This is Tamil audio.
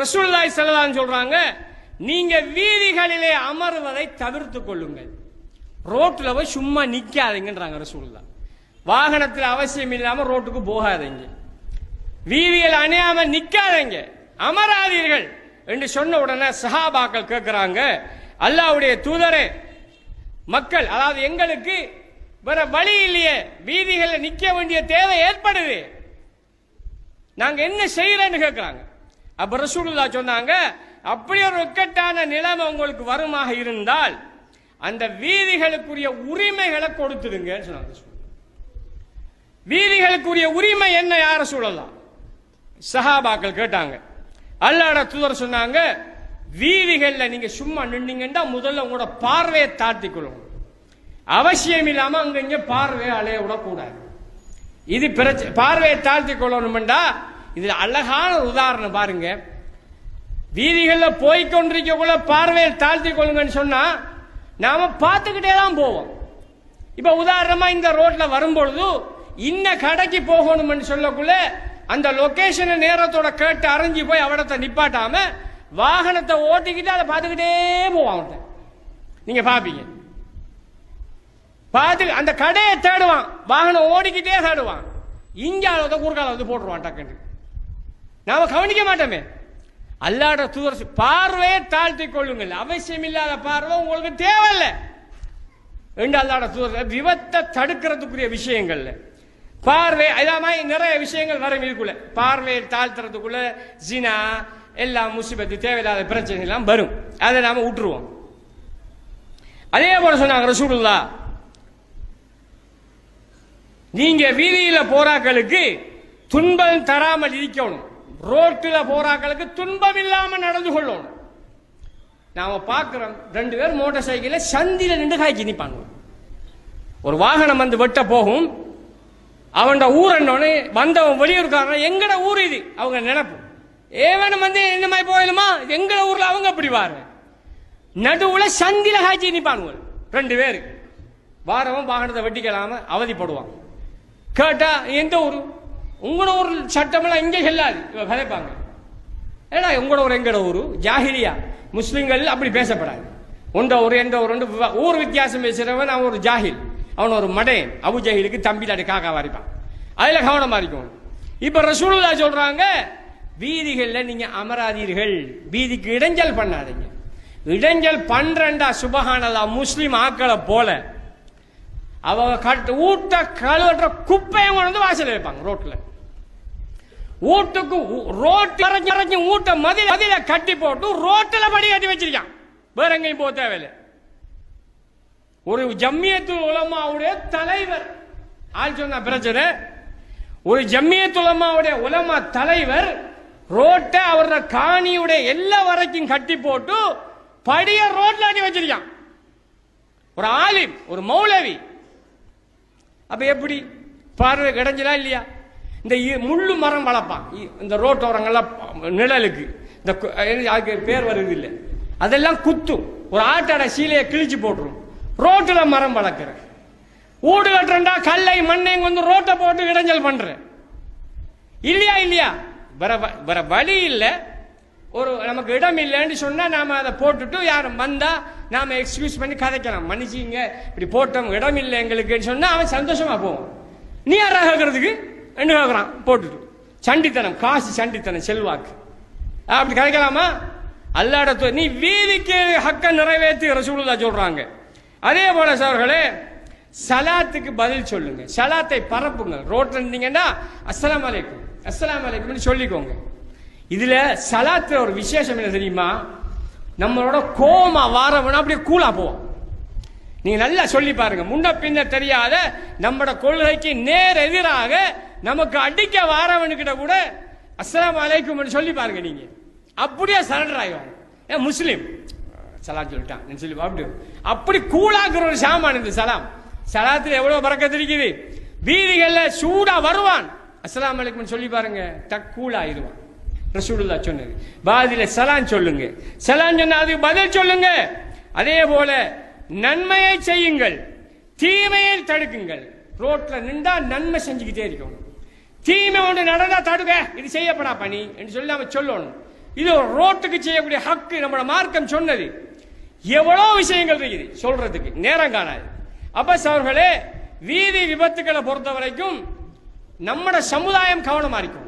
ரசூல்லாய் ஸல்லல்லாஹு சொல்றாங்க நீங்க வீதிகளிலே அமர்வதை தவிர்த்துக் கொள்ளுங்கள். ரோட்டில் போய் சும்மா நிற்காதீங்கன்றாங்க ரசூல்லா வாகனத்தில் அவசியம் இல்லாமல் ரோட்டுக்கு போகாதீங்க. வீதியில் அணையாம நிற்காதீங்க அமராதீர்கள் என்று சொன்ன உடனே சஹாபாக்கள் கேட்கிறாங்க அல்லாவுடைய தூதரே மக்கள் அதாவது எங்களுக்கு வேற வழி இல்லையே வீதிகளில் நிற்க வேண்டிய தேவை ஏற்படுது. நாங்க என்ன செய்யறேன்னு கேட்கிறாங்க அப்ப ரசூலுல்லா சொன்னாங்க அப்படி ஒரு இக்கட்டான நிலைமை உங்களுக்கு வருமாக இருந்தால் அந்த வீதிகளுக்குரிய உரிமைகளை கொடுத்துடுங்கன்னு சொன்னாங்க வீதிகளுக்குரிய உரிமை என்ன யார சூழலாம் சஹாபாக்கள் கேட்டாங்க. அல்லாட தூதர் சொன்னாங்க வீதிகளில் நீங்க சும்மா நின்னீங்கன்னா முதல்ல உங்களோட பார்வையை தாழ்த்தி கொள்ளணும் அவசியம் இல்லாம அங்க இங்க பார்வையை அலைய விடக்கூடாது இது பிரச்சனை பார்வையை தாழ்த்தி கொள்ளணும்டா இதுல அழகான ஒரு உதாரணம் பாருங்க. வீதிகளில் போய் பார்வையில் பார்வையை தாழ்த்தி கொள்ளுங்கன்னு சொன்னா நாம பார்த்துக்கிட்டே தான் போவோம். இப்ப உதாரணமா இந்த ரோட்ல வரும்பொழுது இன்ன கடைக்கு போகணும்னு சொல்லக்குள்ள அந்த லொகேஷனை நேரத்தோட கேட்டு அரைஞ்சி போய் அவடத்தை நிப்பாட்டாம வாகனத்தை ஓட்டிக்கிட்டு அதை பார்த்துக்கிட்டே போவான் அவன்கிட்ட நீங்க பாப்பீங்க. பார்த்து அந்த கடையை தேடுவான். வாகனம் ஓடிக்கிட்டே தேடுவான். இங்கே அதை குறுக்கால வந்து போட்டுருவான் டக்குன்னு. நாம கவனிக்க மாட்டோமே. அல்லாட தூதர் பார்வையை தாழ்த்திக் கொள்ளுங்கள். அவசியம் இல்லாத பார்வை உங்களுக்கு தேவையில்லை. என்று அல்லாட தூதர் விபத்தை தடுக்கிறதுக்குரிய விஷயங்கள்ல பார்வை அதே மாதிரி நிறைய விஷயங்கள் வரும் இதுக்குள்ள பார்வையை தாழ்த்துறதுக்குள்ள ஜினா எல்லாம் முசிபத்து தேவையில்லாத பிரச்சனை எல்லாம் வரும். அதை நாம விட்டுருவோம் அதே போல சொன்னாங்க ரசூலுல்லா நீங்க வீதியில போறாக்களுக்கு துன்பம் தராமல் இருக்கணும். ரோட்டில் போறாக்களுக்கு துன்பம் இல்லாம நடந்து கொள்ளணும். நாம பார்க்கிறோம் ரெண்டு பேர் மோட்டார் சைக்கிள்ல சந்தில நின்று காய்ச்சி நிற்பாங்க ஒரு வாகனம் வந்து வெட்ட போகும். அவன் ஊர் என்னோடனே வந்தவன் வெளியூருக்காரன் எங்கட ஊர் இது? அவங்க நினைப்பு. ஏவனும் வந்து என்ன மாதிரி போயிடுமா எங்கட ஊர்ல அவங்க அப்படி வாரு. நடுவுல சந்தில காய்ச்சி நிற்பாங்க ரெண்டு பேரு. வாரவன் வாகனத்தை வெட்டிக்கலாம அவதிப்படுவான் கேட்டா எந்த ஊரு? உங்களோட ஊர் சட்டமெல்லாம் இங்கே செல்லாது. இவ விதைப்பாங்க. ஏடா உங்களோட ஊர் எங்கட ஊரு? ஜாகிரியா முஸ்லீம்கள் அப்படி பேசப்படாது. உண்ட ஊர் எந்த ஊர் ரெண்டு ஊர் வித்தியாசம் பேசுகிறவன் அவன் ஒரு ஜாகில். அவன் ஒரு மடையன். அபு ஜாஹிலுக்கு தம்பி அடி காக்கா வாரிப்பான். அதில் கவனம் இருக்கும் இப்போ ரசூலுல்லா சொல்கிறாங்க வீதிகளில் நீங்கள் அமராதீர்கள். வீதிக்கு இடைஞ்சல் பண்ணாதீங்க. இடைஞ்சல் பண்றண்டா சுபஹானல்லா. முஸ்லீம் ஆக்களை போல. அவங்க கட்டு ஊட்ட கழுவற்ற குப்பையை கொண்டு வந்து வாசல் வைப்பாங்க ரோட்ல வீட்டுக்கு ரோட்டு இறங்கி இறங்கி ஊட்ட மதில மதில கட்டி போட்டு ரோட்டுல படி கட்டி வச்சிருக்கான். வேற எங்கேயும் போக தேவையில்லை. ஒரு ஜம்மியத்து உலமாவுடைய தலைவர். ஆள் சொன்ன பிரச்சனை. ஒரு ஜம்மியத்து உலமாவுடைய உலமா தலைவர் ரோட்டை அவரோட காணியுடைய எல்லா வரைக்கும் கட்டி போட்டு படிய ரோட்ல அடி வச்சிருக்கான். ஒரு ஆலிம் ஒரு மௌலவி. அப்ப எப்படி? பார்வை கிடைஞ்சலா இல்லையா? இந்த இ- முள்ளு மரம் வளர்ப்பான். இ- இந்த ரோட்டோரங்கள்லாம் நிழலுக்கு. இந்த அதுக்கு பேர் வருது இல்லை. அதெல்லாம் குத்தும் ஒரு ஆட்டோட சீலையை கிழிச்சு போட்டுரும். ரோட்டில் மரம் வளர்க்குற. ஊடு கட்டுறா கல்லை மண்ணை வந்து ரோட்டை போட்டு இடைஞ்சல் பண்ணுற இல்லையா இல்லையா? வர வ- வர வழி இல்லை. ஒரு நமக்கு இடம் இல்லைன்னு சொன்னால் நாம் அதை போட்டுட்டு யாரும் வந்தால் நாம் எக்ஸ்கியூஸ் பண்ணி கதைக்கலாம். மன்னிச்சிங்க. இப்படி போட்டோம் இடம் இல்லை எங்களுக்குன்னு சொன்னால் அவன் சந்தோஷமா போவான். நீ யாரா கேட்கறதுக்கு என்ன கேட்குறான் போட்டுட்டு. சண்டித்தனம். காசு சண்டித்தனம் செல்வாக்கு. அப்படி கதைக்கலாமா? அல்லாட நீ வீதிக்கு ஹக்க நிறைவேற்றி ரசூலுல்லா சொல்கிறாங்க அதே போல சவர்களே சலாத்துக்கு பதில் சொல்லுங்க. சலாத்தை பரப்புங்க ரோட்டில் இருந்தீங்கன்னா அஸ்லாம் அலைக்கும். அஸ்லாம் அலைக்கும்னு சொல்லிக்கோங்க. இதுல சலாத்துல ஒரு விசேஷம் என்ன தெரியுமா? நம்மளோட கோமா வாரவனா அப்படியே கூலா போவோம் நீங்க நல்லா சொல்லி பாருங்க. முன்ன பின்ன தெரியாத நம்மட கொள்கைக்கு நேர் எதிராக நமக்கு அடிக்க வாரவனுக்கிட்ட கூட அஸ்லாம் அலைக்கும் சொல்லி பாருங்க நீங்க. அப்படியே சரண்டர் ஆயிடுவாங்க. ஏன் முஸ்லீம்? சலாம் சொல்லிட்டான். சொல்லி அப்படி அப்படி கூலாக்குற ஒரு சாமான் இந்த சலாம். சலாத்துல எவ்வளவு பறக்க இருக்குது? வீதிகள்ல சூடா வருவான். அஸ்லாம் அலைக்கும் சொல்லி பாருங்க. தக் கூலாயிருவான் ரசூலுல்லா சொன்னது. பாதில சலான் சொல்லுங்க. சலான் சொன்னா அதுக்கு பதில் சொல்லுங்க. அதே போல நன்மையை செய்யுங்கள். தீமையை தடுக்குங்கள். ரோட்ல நின்றா நன்மை செஞ்சுக்கிட்டே இருக்கணும். தீமை ஒன்று நடந்தா தடுக்க இது செய்யப்படா பணி என்று சொல்லி நம்ம சொல்லணும். இது ஒரு ரோட்டுக்கு செய்யக்கூடிய ஹக்கு நம்மளோட மார்க்கம் சொன்னது. எவ்வளோ விஷயங்கள் இருக்குது சொல்றதுக்கு. நேரம் காணாது. அப்ப அவர்களே வீதி விபத்துக்களை பொறுத்த வரைக்கும் நம்மட சமுதாயம் கவனமா இருக்கும்.